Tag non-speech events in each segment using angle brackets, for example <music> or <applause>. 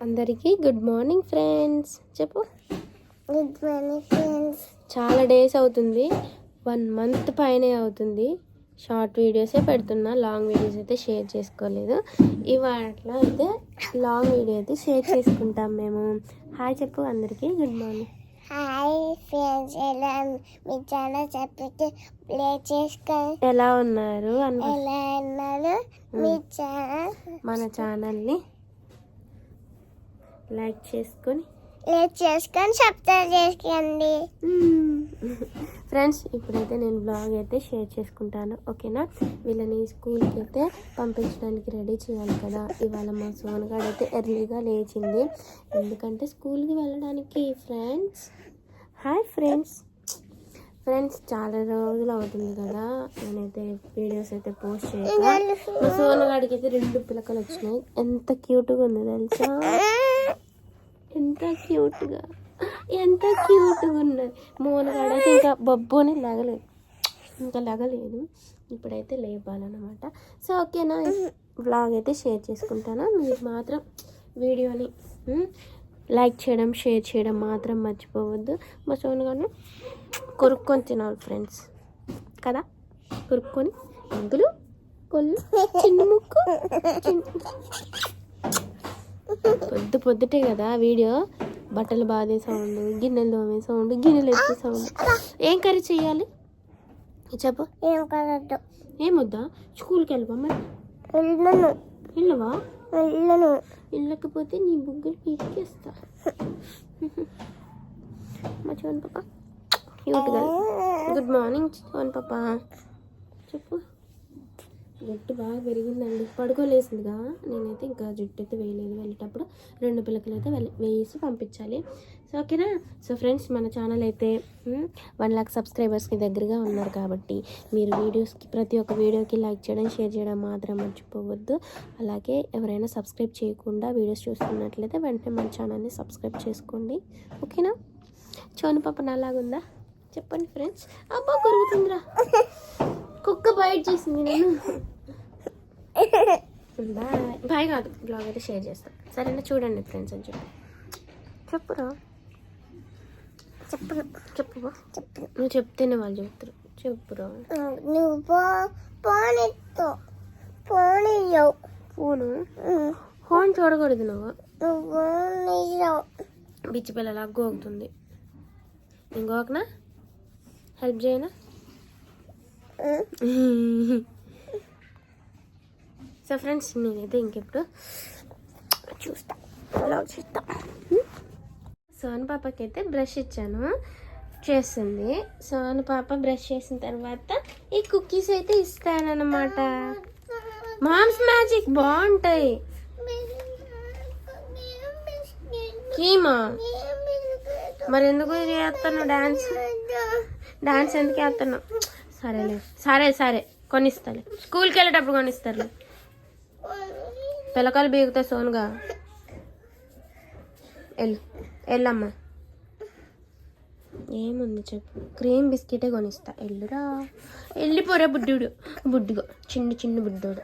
అందరికీ good morning friends. చెప్పు. Good morning friends. చాలా డేస్ అవుతుంది. వన్ మంత్ పైనే అవుతుంది. షార్ట్ వీడియోసే పెడుతున్నా. లాంగ్ వీడియోస్ అయితే షేర్ చేసుకోలేదు. ఇవాళ అయితే లాంగ్ వీడియో అయితే షేర్ చేసుకుంటాం మేము. హాయ్ చెప్పు అందరికీ. Good morning. Hi friends. ఎలా మీ చాలా చెప్పితే ప్లే చేసుకొని ఎలా ఉన్నారు? ఎలా ఉన్నారు? మీ చాలా మన ఛానల్ని లైక్ చేసుకొని ప్లే చేసుకొని సబ్స్క్రైబ్ చేసుకోండి. <laughs> ఫ్రెండ్స్ ఇప్పుడైతే నేను బ్లాగ్ అయితే షేర్ చేసుకుంటాను ఓకేనా? వీళ్ళని స్కూల్కి అయితే పంపించడానికి రెడీ చేయాలి కదా. ఇవాళ మా సోనగాడు అయితే ఎర్లీగా లేచింది. ఎందుకంటే స్కూల్కి వెళ్ళడానికి ఫ్రెండ్స్. Hi friends. ఫ్రెండ్స్ చాలా రోజులు అవుతుంది కదా. నేనైతే వీడియోస్ అయితే పోస్ట్ చేయక మా సోనగాడికి అయితే రెండు పిలకలు వచ్చినాయి. ఎంత క్యూట్గా ఉంది తెలుసా? ఎంత క్యూట్గా ఎంత క్యూట్గా ఉన్నది మోనగాడైతే ఇంకా బొబ్బోని లగలేదు. ఇంకా లగలేదు. ఇప్పుడైతే లేపాలన్నమాట. సో ఓకేనా బ్లాగ్ అయితే షేర్ చేసుకుంటాను. మీరు మాత్రం వీడియోని లైక్ చేయడం షేర్ చేయడం మాత్రం మర్చిపోవద్దు. మా సోనగాను కొరుక్కొని తినాలి ఫ్రెండ్స్. కదా? కొరుక్కొని అంకులు కొల్లు చిన్న ముక్కు చిన్న పొద్దు పొద్దుటే కదా వీడియో. బట్టలు బాధే సౌండ్ గిన్నెలు తోమే సౌండ్ గిన్నెలు ఎత్తే సౌండ్. ఏం కర్రీ చేయాలి? చెప్పు. ఏం ఏమొద్దా స్కూల్కి వెళ్ళిపో మరి? వెళ్ళను. వెళ్ళవా? వెళ్ళను. వెళ్ళకపోతే నీ బుగ్గలు పీకేస్తా. మా చోన్ పాప. గుడ్ మార్నింగ్ చోన్ పాప. చెప్పు. జుట్టు బాగా పెరిగిందండి. పడుకోలేసిందిగా. నేనైతే ఇంకా జుట్టు అయితే వేయలేదు. వెళ్ళేటప్పుడు రెండు పిల్లకలు అయితే వెళ్ళి వేసి పంపించాలి. సో ఓకేనా? సో ఫ్రెండ్స్ మన ఛానల్ అయితే వన్ లాక్ సబ్స్క్రైబర్స్కి దగ్గరగా ఉన్నారు కాబట్టి మీరు వీడియోస్కి ప్రతి ఒక్క వీడియోకి లైక్ చేయడం షేర్ చేయడం మాత్రం మర్చిపోవద్దు. అలాగే ఎవరైనా సబ్స్క్రైబ్ చేయకుండా వీడియోస్ చూస్తున్నట్లయితే వెంటనే మన ఛానల్ని సబ్స్క్రైబ్ చేసుకోండి. ఓకేనా? చోను పాప నాలాగుందా? చెప్పండి ఫ్రెండ్స్. అబ్బా కొరుగుతుందిరా కుక్క బయట చేసింది నేను. బాయ్. బాయ్ కాదు బ్లాగ్ అయితే షేర్ చేస్తాను సరేనా చూడండి ఫ్రెండ్స్ అని చెప్పి. చెప్పురా. చెప్పు చెప్పు చెప్పు. నువ్వు చెప్తేనే వాళ్ళు చెప్తారు. చెప్పురా. నువ్వు పో పోనెత్తు పోనీయవు ఫోను? ఫోన్ చూడకూడదు నువ్వు. నువ్వు బిచ్చి పిల్లలా గోగుతుంది ఇంకొకనా హెల్ప్ చేయనా? సో ఫ్రెండ్స్ నేనైతే ఇంకెప్పుడు చూస్తా బ్లాగ్ చూస్తా. సోన్ పాపకి అయితే బ్రష్ ఇచ్చాను చేస్తుంది. సోన్ పాప బ్రష్ చేసిన తర్వాత ఈ కుకీస్ అయితే ఇస్తానన్నమాట. మామ్స్ మ్యాజిక్ బాగుంటాయి. కీమా. మరి ఎందుకు చేస్తాను డాన్స్. డాన్స్ ఎందుకు వేస్తాను సరేలే. సరే సరే. కొనిస్తాలే. స్కూల్కి వెళ్ళేటప్పుడు కొనిస్తారులే పిల్లకాయలు బీగుతా సోనుగా. వెళ్ళు వెళ్ళమ్మా ఏముంది చెప్పు. క్రీమ్ బిస్కెటే కొనిస్తా. ఎల్లురా. వెళ్ళిపోరా బుడ్డుడు. బుడ్డుగో. చిన్న చిన్న బుడ్డోడు.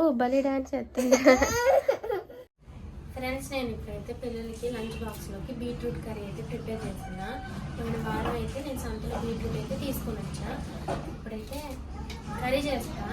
ఓ భలే డాన్స్ చేస్తుంది. ఫ్రెండ్స్ నేను ఇప్పుడైతే పిల్లలకి లంచ్ బాక్స్లోకి బీట్రూట్ కర్రీ అయితే ప్రిపేర్ చేసిన పోయిన వారం అయితే నేను సంతలో బీట్రూట్ అయితే తీసుకొని వచ్చా ఇప్పుడైతే కర్రీ చేస్తా.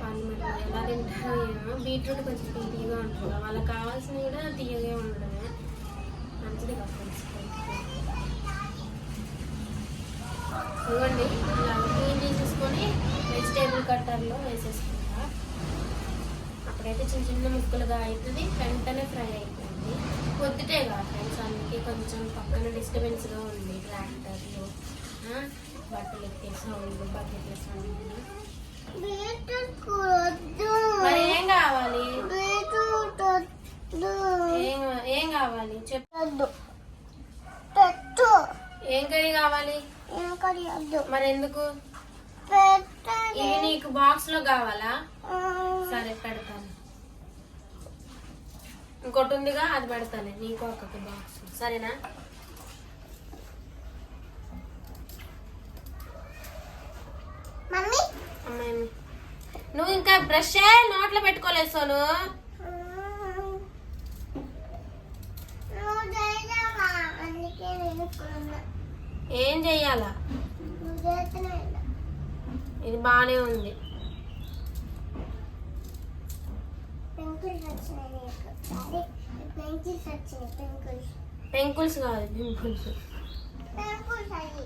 వాళ్ళు మరి ఎలా తింటారో ఏమో. బీట్రూట్ కొంచెం తీయగా ఉంటుంది? వాళ్ళకి కావాల్సినవి కూడా తీయగా ఉండడమే. మంచిది కదా ఫ్రెండ్స్ ఇవ్వండి ఇలా క్లీన్ చేసేసుకొని వెజిటేబుల్ కట్టర్లో వేసేసుకుంటా అప్పుడైతే చిన్న చిన్న ముక్కలుగా అవుతుంది వెంటనే ఫ్రై అయిపోయింది. పొద్దుటే కాదు ఫ్రెండ్స్ అందుకే కొంచెం పక్కన డిస్టర్బెన్స్గా ఉంది ట్రాక్టర్లు బట్టలు ఎక్కే సౌండ్ బకెట్ల సౌండ్ మరి ఏం కావాలి? ఏం ఏం కావాలి? చెప్పు. ఏం కర్రీ కావాలి? మరి ఎందుకు? ఇవి నీకు బాక్స్లో కావాలా? సరే పెడతాను. ఇంకోటి ఉందిగా అది పెడతాను నీకు ఒక బాక్స్ సరేనా? నువ్వు ఇంకా బ్రష్ నోట్లో పెట్టుకోలేదు సోను. ఏం చెయ్యాలా? ఇది బానే ఉంది. పెంకుల్స్ కాదు పింపుల్స్ పెంకుల్స్ అవి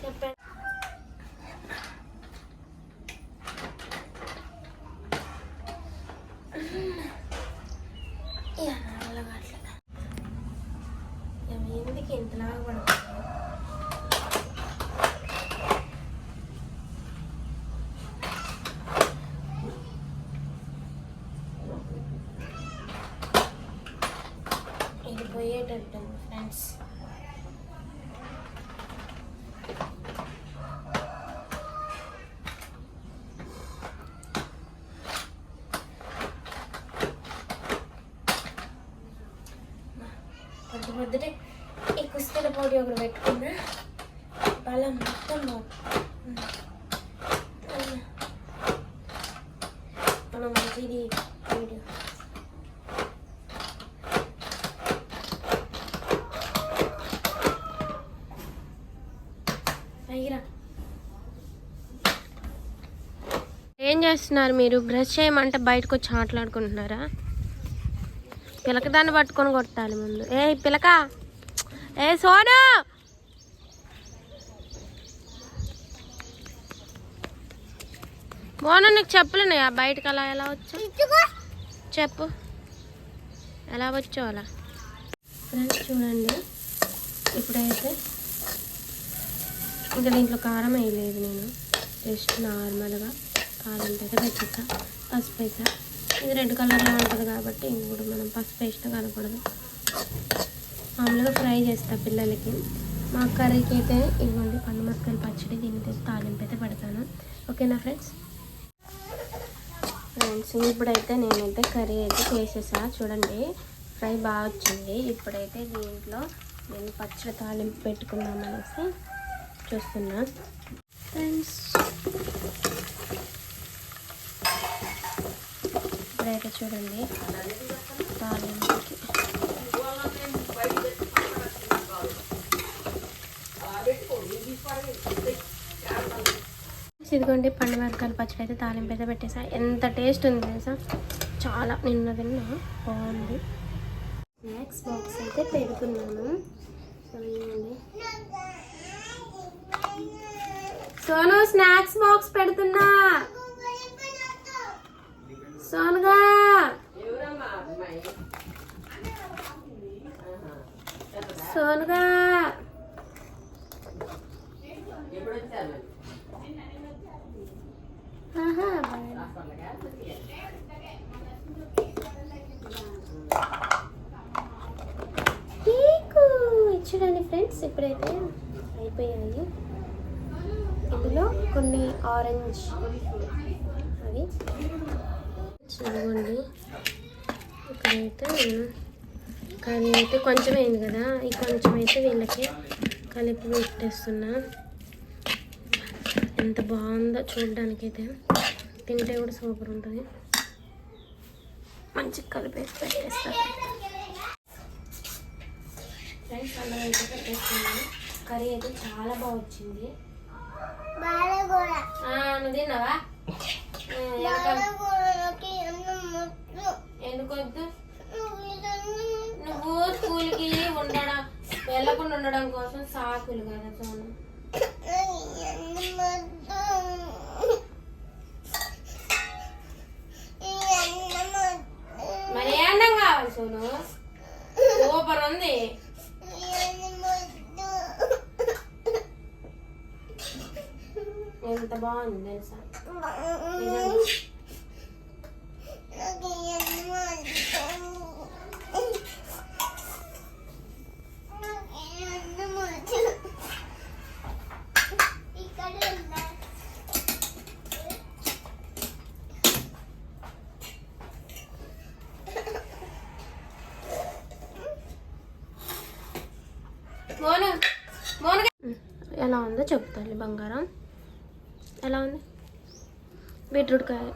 చెప్పండి ఎందుకు ఇంతలాగా పడుతుంది ఇది పోయేటట్టు ఫ్రెండ్స్ పొద్దు పొద్దుటే ఈ కుస్తీల పోటీ ఒకటి పెట్టుకున్నా బలం మొత్తం పో- మనం మంచిది వీడియో ఏం చేస్తున్నారు మీరు? బ్రష్ చేయమంటే బయటకు వచ్చి ఆటలాడుకుంటున్నారా? పిలక దాన్ని పట్టుకొని కొట్టాలి ముందు. ఏ పిలక! ఏ సోను! మోను నీకు చెప్పులున్నాయా బయటకు అలా ఎలా వచ్చా చెప్పు. ఎలా వచ్చో అలా? ఫ్రెండ్స్ చూడండి. ఇప్పుడైతే ఇంకా దీంట్లో కారం వేయలేదు నేను. జస్ట్ నార్మల్గా. కారం అయితే పెట్టేసా పసుపు వేసా ఇది రెడ్ కలర్లో ఉంటుంది కాబట్టి ఇంక కూడా మనం పసుపు వేసినా కనకూడదు మామూలుగా ఫ్రై చేస్తా పిల్లలకి. మా కర్రీకి అయితే ఇవ్వండి పండు మిరపకాయలు పచ్చడి దీనికి తాలింపు అయితే పెడతాను. ఓకేనా ఫ్రెండ్స్? ఫ్రెండ్స్ ఇప్పుడైతే నేనైతే కర్రీ అయితే చేసేసా. చూడండి ఫ్రై బాగా వచ్చింది. ఇప్పుడైతే దీంట్లో నేను పచ్చడి తాలింపు పెట్టుకుందాం అనేసి చూస్తున్నా. ఫ్రెండ్స్ ఇప్పుడైతే చూడండి. తాలింపుకి. ఇదిగోండి పండు పచ్చడి అయితే తాలింపు అయితే పెట్టేసా. ఎంత టేస్ట్ ఉంది తెలుసా? చాలా నిన్న తిన్నా. బాగుంది. స్నాక్స్ బాక్స్ అయితే పెడుతున్నాను. సోను స్నాక్స్ బాక్స్ పెడుతున్నా. సోనుగా. సోనుగా. చూడండి ఫ్రెండ్స్ ఇప్పుడైతే అయిపోయాయి. ఇందులో కొన్ని ఆరెంజ్ అవి. చూడండి ఇక్కడైతే కర్రీ అయితే కొంచెం అయింది కదా. ఈ కొంచెం అయితే వీళ్ళకి కలిపి పెట్టేస్తున్నా. ఎంత బాగుందో చూడడానికైతే. తింటే కూడా సూపర్ ఉంటుంది. మంచి కలిపేసి పెట్టేస్తా. ఫ్రెండ్స్ అయితే పెట్టేస్తున్నాను. కర్రీ అయితే చాలా బాగా వచ్చింది. నువ్వు తిన్నావా? ముద్దు ఎందుకు వద్దు నువ్వు స్కూల్కి ఉండడం వెళ్ళకుండా ఉండడం కోసం సాకులు కదా సోను మరి అన్నం కావాలి సోను సూపర్ ఉంది. ఎంత బాగుంది తెలుసా నాకు నిజంగా. నాకు ఎలా ఉందో చెప్తాను బంగారం. ఎలా ఉంది? బీట్రూట్ కర్రీ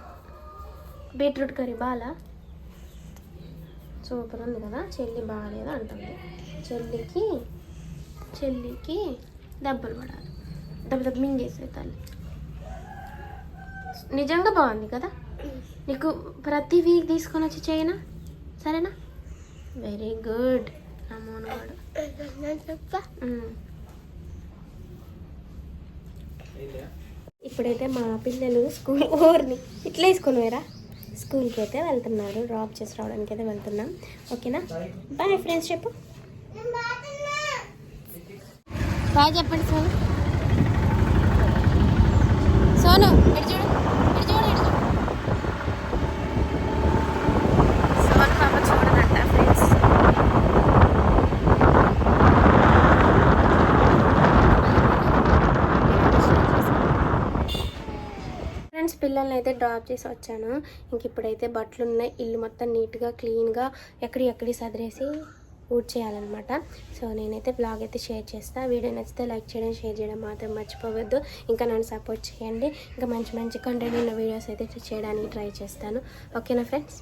బీట్రూట్ కర్రీ బాగా సూపర్ ఉంది కదా చెల్లి బాగాలేదు అంటుంది. చెల్లికి చెల్లికి దెబ్బలు పడాలి. దెబ్బ దెబ్బ మింగేసే తల్లి. నిజంగా బాగుంది కదా? నీకు ప్రతి వీక్ తీసుకొని వచ్చి చేయనా? సరేనా? వెరీ గుడ్ ఇప్పుడైతే మా పిల్లలు స్కూల్ ఓర్ని ఇట్లా వేసుకొని వేరా స్కూల్కి అయితే వెళ్తున్నారు. డ్రాప్ చేసి రావడానికి అయితే వెళ్తున్నాం. ఓకేనా? బాయ్ ఫ్రెండ్స్ చెప్పు. బాయ్ చెప్పండి సోను. సోను చూడు చూడు చూడు సోను పాప చూడదంట ఫ్రెండ్స్ ఫ్రెండ్స్ పిల్లల్ని అయితే డ్రాప్ చేసి వచ్చాను. ఇంక ఇప్పుడైతే బట్టలు ఉన్నాయి ఇల్లు మొత్తం నీట్గా క్లీన్గా ఎక్కడి ఎక్కడి సదిరేసి ఊడ్ చేయాలన్నమాట. సో నేనైతే బ్లాగ్ అయితే షేర్ చేస్తాను వీడియో నచ్చితే లైక్ చేయడం షేర్ చేయడం మాత్రం మర్చిపోవద్దు. ఇంకా నన్ను సపోర్ట్ చేయండి. ఇంకా మంచి మంచి కంటెంట్ ఉన్న వీడియోస్ అయితే చేయడానికి ట్రై చేస్తాను. ఓకేనా ఫ్రెండ్స్?